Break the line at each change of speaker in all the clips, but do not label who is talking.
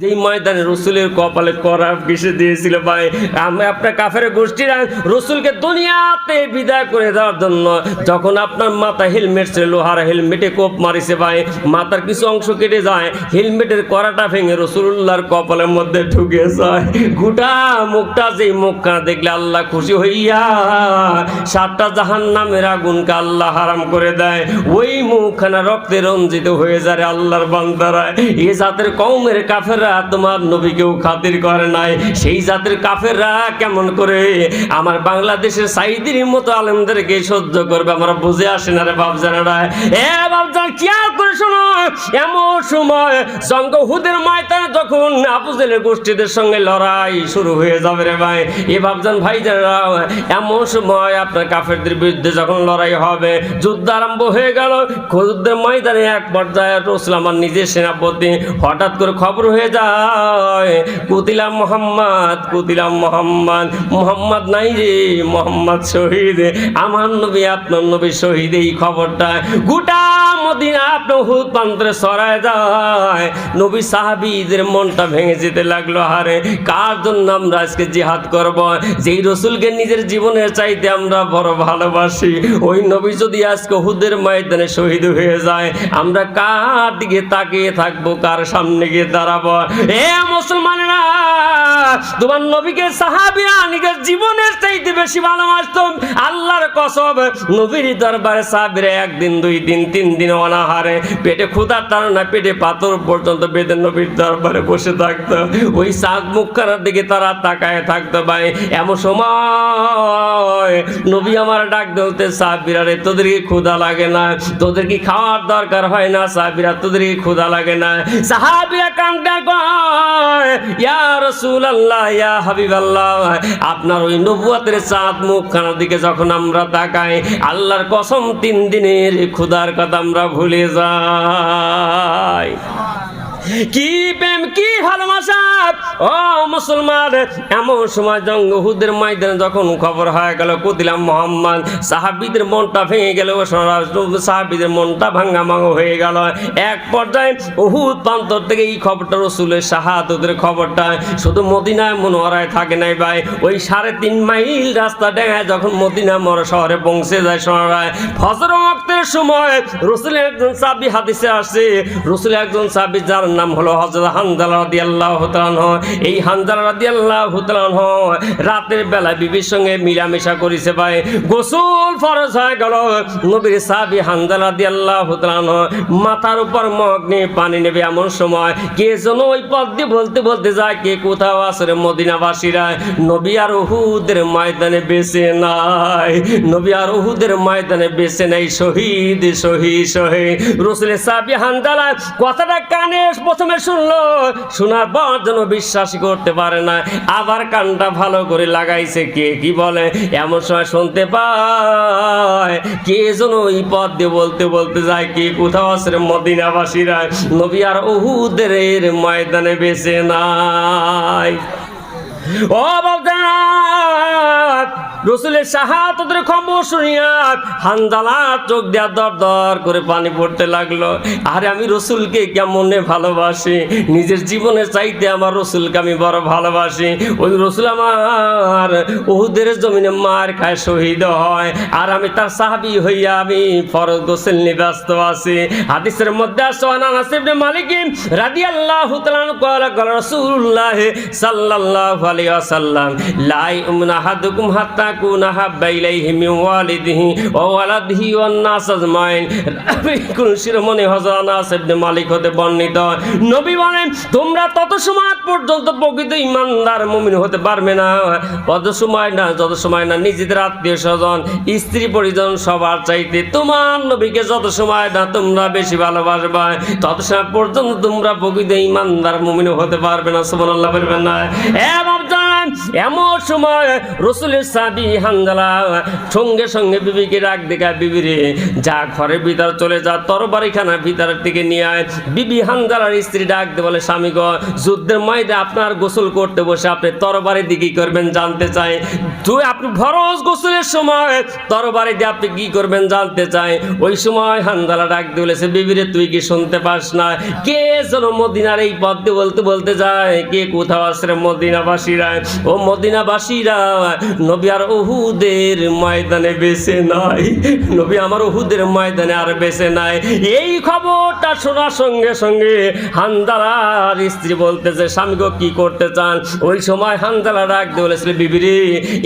যেই ময়দানে রসুলের কপালে করা কিসে দিয়েছিল ভাই, আমি আপনার কাফের গোষ্ঠীরা রসুলকে দুনিয়াতে বিদায় করে দেওয়ার জন্য যখন আপনার মাথা হেলমেট ছিল, লোহার হেলমেটে কোপ মারিছে ভাই, মাথার কিছু অংশ কেটে যায়, হেলমেটের করাটা ভেঙে রসুল্লাহর কপালের মধ্যে ঢুকে যায়। গোটা মুখটা যেই মুখটা দেখলে আল্লাহ খুশি হইয়া, সাতটা জাহান নামের আগুনকে আল্লাহ হারাম করে দেয়। ওই মুখখানা রক্তে রঞ্জিত হয়ে যায় আল্লাহর বান্দারা। এই জাতের কৌমের কাফেররা তোমার নবীকেও খাতির করে নাই। সেই জাতের কাফেররা কেমন করে? আমার বাংলাদেশের সাইদির মতো আলেমদেরকে সহ্য করবে। আমরা বুঝে আসে না রে বাবজানেরা এ বাবজান খেয়াল করে শোনো। এমন সময় জঙ্গ হুদের ময়দানে যখন আপুজেলের গোষ্ঠীদের সঙ্গে লড়াই শুরু হয়ে যাবে রে ভাই। এ বাবজান ভাই যারা এমন সময় আপনার কাফেরদের বিরুদ্ধে যখন লড়াই হবে, যুদ্ধ আরম্ভ হয়ে গেল। যুদ্ধের ময়দানে এক পর্যায়ে রসুল আমার নিজের সেনাপতি হঠাৎ করে খবর হয়ে যায়। কুতিলাম মোহাম্মদ কুতিলাম মোহাম্মদ। মোহাম্মদ নাই রে, মোহাম্মদ শহীদ। আমার নবী, আপনার নবী শহীদ, এই খবরটা গোটা মদিনা আপনার হুদ সরায় যায়। নবী সাহাবিদের মনটা ভেঙে যেতে লাগল, হারে কার জন্য আমরা আজকে জিহাদ করব? যেই রসুলকে নিজের জীবনের চাইতে আমরা বড় ভালোবাসি, ওই নবী যদি আজকে হুদের ময়দানে শহীদ হয়ে যায়, আমরা কার দিকে তাকিয়ে থাকব, কার সামনে গিয়ে দাঁড়াবো? এ মুসলমানেরা, তোমার নবীকে সাহাবিরা নিজের জীবনের চাইতে বেশি ভালোবাসতো। আল্লাহর কসব নবীর দরবারে সাহাবিরা একদিন, দুই দিন, তিন দিন অনাহারে। পেটে ক্ষুধার তারা পেটে পাথর পর্যন্ত বেদে নবীর দরবারে বসে থাকতো। ওই সাত মুখখানার দিকে তারা তাকায় থাকতো ভাই। এমন সময় নবী আমার ডাক বলতে সাহাবিরা, রে, তোদের কি ক্ষুধা লাগে না? তোদের কি খাওয়ার দরকার হয় না? সাহাবিরা, তোদের কি ক্ষুধা লাগে না? সাহাবিরা কামটা কয় ইয়া রসুল ইয়া হাবিব আপনার ওই নবুয়াতের চাঁদ মুখখানার দিকে যখন আমরা তাকাই, আল্লাহর কসম তিন দিনের ক্ষুধার কথা আমরা ভুলে যায়। কি ও মুসলমান, এমন সময় জঙ্গহুদের ময়দানে যখন খবর হয়ে গেল কুদিলাম মোহাম্মদ, সাহাবিদের মনটা ভেঙে গেল সাহাবিদের মনটা ভাঙ্গা ভাঙা হয়ে গেল। এক পর্যায়ে উহুদ প্রান্তর থেকে এই খবরটা, রসুলের শাহাদতের খবরটা শুধু মদিনায় মনোহরায় থাকে নাই ভাই। ওই সাড়ে তিন মাইল রাস্তা ডেঙায় যখন মদিনা মর শহরে পৌঁছে যায় শহরায় ফজর ওয়াক্তের সময় রসুলের একজন সাবি হাদিসে আসে। রসুলের একজন সাবি যার নাম হলো হজরত হানজালা রাদিয়াল্লাহু তাআলা এই হানজালা রাদিয়াল্লাহু তাআলা রাতের বেলা বিবির সঙ্গে মিলামেশা করেছে ভাই। গোসল ফরজ হয়ে গেল। নবীর সাহাবী হানজালা রাদিয়াল্লাহু তাআলা মাথার উপর মগ নিয়ে পানি নেবে এমন সময় কে যেন ওই পথ দিয়ে বলতে বলতে যায়, কে কোথাও আসরে মদিনাবাসীরা? নবী আর উহুদের ময়দানে বেঁচে নাই। নবী আর উহুদের ময়দানে বেঁচে নেই। শহীদ শহীদ শহীদ। রসুলের সাহাবী হানজালা কথাটা কানে প্রথমে শুনলো, শোনার পর যেন বিশ্বাসই করতে পারে না। আবার কানটা ভালো করে লাগাইছে কে? কি বলে? এমন সময় শুনতে পায়, কে যেন ওই পথ দিয়ে বলতে বলতে যায়, কে কোথাও আছে মদিনাবাসীরা? নবী আর ওহুদের ময়দানে বেছে নাই। ও বাবদানা রসুলের শাহাতদের খবর শুনিয়া হানজালা চোখ দেওয়া দর দর করে পানি পড়তে লাগল। আরে আমি রসুলকে কেমনে ভালোবাসি? নিজের চাইতে আমার রসুলকে আমি বড় ভালোবাসি। ওই রসুল আমার ওহুদের জমিনে মার খায় শহীদ হয়। আর আমি তার সাহাবি হইয়া আমি ফরজ গোসল নিয়ে ব্যস্ত আছি। হাদিসের মধ্যে কলা কলা রাসূলুল্লাহ সাল্লাল্লাহু আলাইহি সময় না। যত সময় না, নিজেদের আত্মীয় স্বজন, স্ত্রী পরিজন সবার চাইতে তোমার নবীকে যত সময় না তোমরা বেশি ভালোবাসবা, তত সময় পর্যন্ত তোমরা প্রকৃত ইমানদার মুমিন হতে পারবে না। সুবহানাল্লাহ বলবেন না। এমন সময় রসুলের সাবি হানজালা সঙ্গে সঙ্গে বিবিকে ডাক দেখা বিবি রে, যা ঘরের ভিতর চলে যা, তরবারিখানা ভিতরের দিকে নিয়ে আয়। বিবি হানজালার স্ত্রী ডাক দে বলে, স্বামী যুদ্ধের ময়দা আপনার গোসল করতে বসে আপনি তরবারের দিকে করবেন জানতে চাই? তুই আপনি ভরস গোসলের সময় তরবারে দিয়ে আপনি কি করবেন জানতে চাই? ওই সময় হানজালা ডাক দিয়ে বলেছে বিবিরে তুই কি শুনতে পাস না? কে যেন মদিনার এই পথ দিয়ে বলতে বলতে যায়, কে কোথাও আসরে মদিনাবাসীরা? ও মদিনাবাসীরা, নবী আর ওহুদের ময়দানে বেছে নাই। নবী আমার ওহুদের ময়দানে আর বেছে নাই। এই খবরটা শোনার সঙ্গে সঙ্গে হানদালার স্ত্রী বলতেছে, স্বামী গো, কি করতে চান? ওই সময় হানদালা ডাক দিয়ে বলেছিল বিবিরে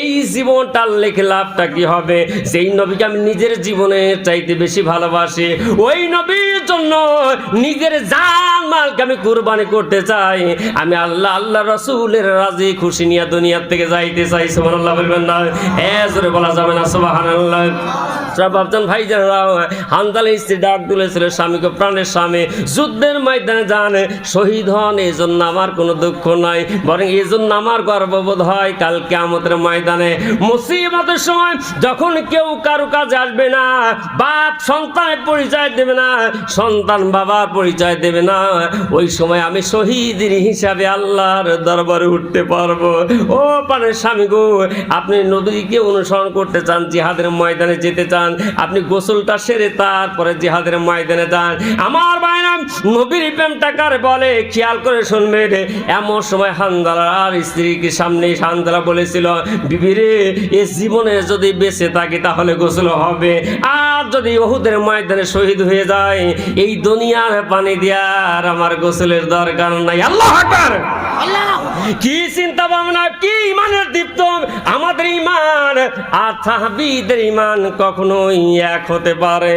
এই জীবনটার লেখে লাভটা কি হবে? সেই নবীকে আমি নিজের জীবনে চাইতে বেশি ভালোবাসি, ওই নবীর জন্য নিজের জান মালকে আমি কুরবানি করতে চাই। আমি আল্লাহ আল্লাহ রসুলের রাজি, খুশি নিয়ে দুনিয়ার থেকে যাইতে চাই। সুমান আল্লাহ বলবেন না। জোরে বলা যাবে না। সুবাহান আল্লাহ বাবজান ভাই হান্দালে স্ত্রী ডাক তুলেছিল স্বামীকে, প্রাণের স্বামী। যুদ্ধের ময়দানে যান শহীদ হন এই জন্য আমার কোনো দুঃখ নাই। বরং এই জন্য আমার গর্ববোধ হয়, কাল কেমতের ময়দানে। মুসিবতের সময় যখন কেউ কারও কাজে আসবে না, বাপ সন্তানের পরিচয় দেবে না, সন্তান বাবার পরিচয় দেবে না। ওই সময় আমি শহীদের হিসাবে আল্লাহর দরবারে উঠতে পারব। ও পানের স্বামী গো, আপনি নদীকে অনুসরণ করতে চান, জিহাদের ময়দানে যেতে চান আপনি গোসলটা সেরে তারপরে জিহাদের ময়দানে যান। আমার বাইরাম নবীর প্রেম টাকার বলে খেয়াল করে শুনবে রে এমন সময় হানদালা আর স্ত্রীকে সামনে হানদালা বলেছিল বিবিরে এ জীবনে যদি বেঁচে থাকি তাহলে গোসল হবে। আর যদি ওহুদের ময়দানে শহীদ হয়ে যায় এই দুনিয়ার পানি দেওয়ার আমার গোসলের দরকার নাই। আল্লাহ আকবার! কি চিন্তা ভাবনা, কি ইমানের দীপ্ত? আমাদের ইমান, আর সাহাবিদের ইমান কখনোই এক হতে পারে।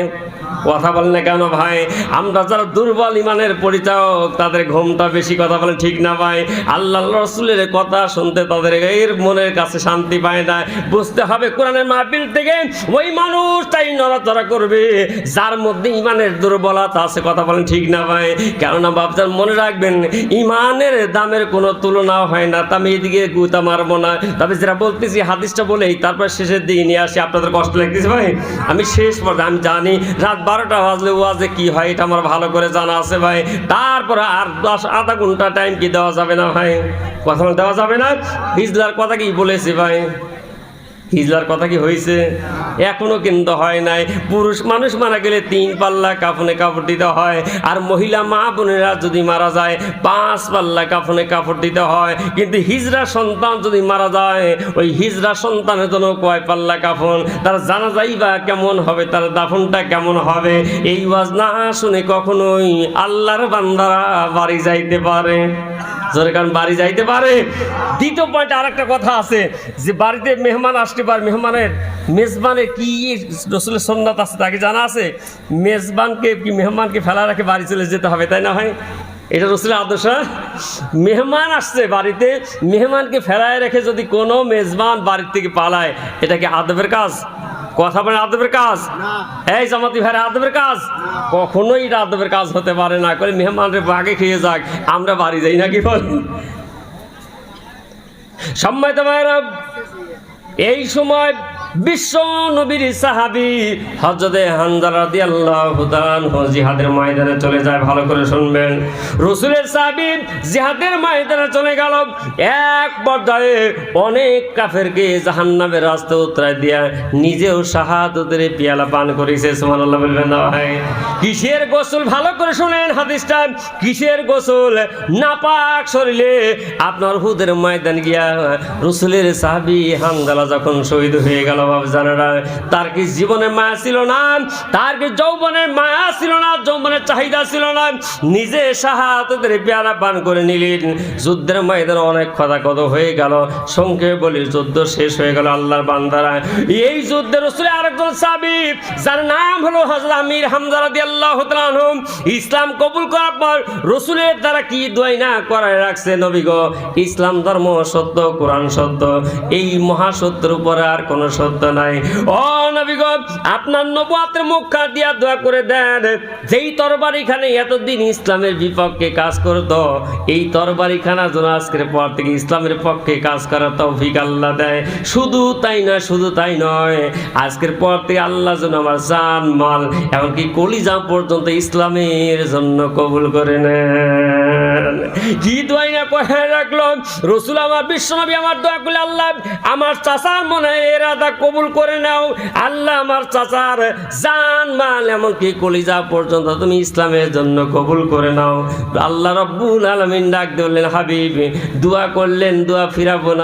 কথা বলেন না কেন ভাই? আমরা যারা দুর্বল ইমানের পরিচায়ক তাদের ঘুমটা বেশি কথা বলেন ঠিক না ভাই? আল্লাহ রসুলের কথা শুনতে তাদের এর মনের কাছে শান্তি পায় না। বুঝতে হবে কোরআনের মাহফিল থেকে ওই মানুষটাই নড়াচড়া করবে। যার মধ্যে ইমানের দুর্বলতা আছে, কথা বলেন ঠিক না ভাই? কেননা বাপজান মনে রাখবেন, ইমানের দামের কোনো তুলনা হয় না। তা আমি এদিকে গুতা মারবো না। তবে যেটা বলতেছি, হাদিসটা বলেই তারপর শেষের দিকে নিয়ে আসি, আপনাদের কষ্ট লাগতেছে ভাই? আমি শেষ পর্যায়ে আমি জানি রাত বারোটা বাজলে ওয়াজে কি হয় এটা আমার ভালো করে জানা আছে ভাই। তারপরে আর দশ, আধা ঘণ্টা টাইম কি দেওয়া যাবে না ভাই? কথা দেওয়া যাবে না? হিজলার কথা কি বলেছি ভাই? হিজলার কথা কি হয়েছে এখনও কিন্তু হয় নাই। পুরুষ মানুষ মারা গেলে তিন পাল্লা কাফনে কাপড় দিতে হয়। আর মহিলা মা বোনেরা যদি মারা যায়, পাঁচ পাল্লা কাফনে কাপড় দিতে হয়। কিন্তু হিজরা সন্তান যদি মারা যায়, ওই হিজরা সন্তানের জন্য কয় পাল্লা কাফন? তার জানা যাই বা কেমন হবে? তার দাফনটা কেমন হবে? এই ওয়াজ না শুনে কখনোই আল্লাহর বান্দারা বাড়ি যাইতে পারে। জোরে কারণ বাড়ি যাইতে পারে। দ্বিতীয় পয়েন্ট আর একটা কথা আছে, যে বাড়িতে মেহমান আসতে পারে, মেহমানের মেজবানের কি রসুলের সন্ন্যাত আছে তাকে জানা আছে? মেজবানকে কি মেহমানকে ফেলা রাখে বাড়ি চলে যেতে হবে, তাই না ভাই? এটা রসুলের আদর্শ হ্যাঁ? মেহমান আসছে বাড়িতে, মেহমানকে ফেলায় রেখে যদি কোনো মেজবান বাড়ির থেকে পালায়, এটা কি আদবের কাজ? কথা বলেন আদবের কাজ? এই জামাতি ভাইরা আদবের কাজ? কখনোই এটা আদবের কাজ হতে পারে না। করে মেহমানরে বাগে খেয়ে যাক আমরা বাড়ি যাই নাকি বলেন সম্মানিত ভাইরা এই সময় বিশ্ব নবীর সাহাবি রাদিয়াল্লাহু তাআলা জিহাদের ময়দানে চলে যায়, ভালো করে শুনবেন। রসুলের সাহাবি জিহাদের ময়দানে চলে গেল। এক পর্যায়ে অনেক কাফেরকে জাহান্নামের রাস্তা দিয়া নিজেও শাহাদতের পিয়ালা পান করেছে, সুবহানাল্লাহ বলবেন না ভাই। কিসের গোসল? ভালো করে শুনেন হাদিসটা। কিসের গোসল? নাপাক শরীরে আপনার হুদের ময়দান গিয়া রসুলের সাহাবি হানজালা যখন শহীদ হয়ে গেল তার কি জীবনে মায়া ছিল না? তার কি যৌবনের মায়া ছিল না? যৌবনের চাহিদা ছিল না? নিজে শাহাতের পেয়ারা পান করে নিলেন। যুদ্ধের ময়দানে অনেক কথা কত হয়ে গেল। সংক্ষেপে বলি, যুদ্ধ শেষ হয়ে গেল আল্লাহর বান্দারা। এই যুদ্ধের রসুলে আরেকজন সাবি যার নাম হলো হজরত আমির হামজা রাদিয়াল্লাহু তাআলা ইসলাম কবুল করার পর রসুলের দ্বারা কি দোয়াই না করায় রাখছে নবী গো? ইসলাম ধর্ম সত্য, কোরআন সত্য। এই মহাসত্যের উপরে আর কোনো সত্য সামর্থ্য নাই। ও নবী আপনার নবুয়াতের মুখ দিয়া দোয়া করে দেন। যেই তরবারিখানে এতদিন ইসলামের বিপক্ষে কাজ করতো, এই তরবারিখানা যেন আজকের পর থেকে ইসলামের পক্ষে কাজ করার তৌফিক আল্লাহ দেয়। শুধু তাই না শুধু তাই নয়, আজকের পর থেকে আল্লাহ যেন আমার জান, মাল, এমনকি কলিজা পর্যন্ত ইসলামের জন্য কবুল করে নেন। কি দোয়াই না কহে রাখল? রসুল আমার বিশ্বনবী আমার দোয়া করলে আল্লাহ, আমার চাচার মনে এরাদা কবুল করে নাও। আল্লাহ আমার চাচার জান, মাল, এমনকি কলিজা পর্যন্ত তুমি ইসলামের জন্য কবুল করে নাও। আল্লাহ রব্বুল আলমিন ডাক দিলেন, হাবিব, দোয়া করলেন, দোয়া ফিরাবো না।